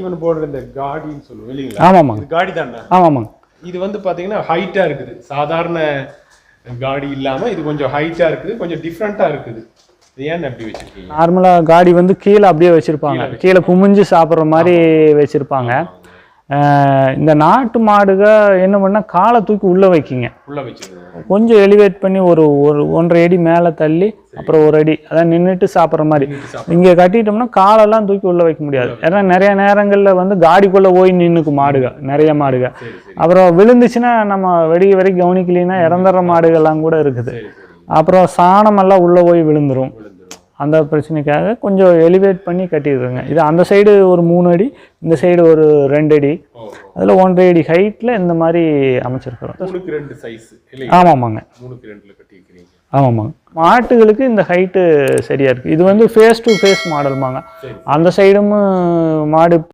Even போடுற இந்த காடின்னு சொல்லுவோம் இல்லைங்களா? இது காடி தானே? ஆமாம்மாங்க இது வந்து பாத்தீங்கன்னா ஹைட்டா இருக்குது. சாதாரண காடி இல்லாம இது கொஞ்சம் ஹைட்டா இருக்குது கொஞ்சம் டிஃப்ரெண்டா இருக்குது. ஏன் அப்படி வச்சிருக்கீங்க? நார்மலாக காடி வந்து கீழே அப்படியே வச்சுருப்பாங்க. கீழே குமிஞ்சு சாப்பிட்ற மாதிரி வச்சுருப்பாங்க. இந்த நாட்டு மாடுக என்ன பண்ணால் காலை தூக்கி உள்ளே வைக்கிங்க. உள்ள வச்சிருக்கோம் கொஞ்சம் எலிவேட் பண்ணி ஒரு ஒரு ஒன்றரை அடி மேலே தள்ளி அப்புறம் ஒரு அடி அதான் நின்றுட்டு சாப்பிட்ற மாதிரி. இங்கே கட்டிட்டோம்னா காலெல்லாம் தூக்கி உள்ளே வைக்க முடியாது. ஏன்னா நிறைய நேரங்களில் வந்து காடிக்குள்ளே போய் நின்றுக்கும் மாடுக நிறைய மாடுக. அப்புறம் விழுந்துச்சுன்னா நம்ம வெடிய வரைக்கும் கவனிக்கலைன்னா இறந்துடுற மாடுகள்லாம் கூட இருக்குது. அப்புறம் சாணமெல்லாம் உள்ளே போய் விழுந்துரும். அந்த பிரச்சனைக்காக கொஞ்சம் எலிவேட் பண்ணி கட்டிடுறேங்க இது அந்த சைடு ஒரு மூணு அடி இந்த சைடு ஒரு ரெண்டு அடி. அதில் ஒன்றரை அடி ஹைட்டில் இந்த மாதிரி அமைச்சிருக்கிறோம். ரெண்டு சைஸ் இல்லை ஆமாமாங்க ஆமாமாங்க மாட்டுகளுக்கு இந்த ஹைட்டு சரியாக இருக்குது இது வந்து ஃபேஸ் டு ஃபேஸ் மாடல்மாங்க அந்த சைடும் மாடு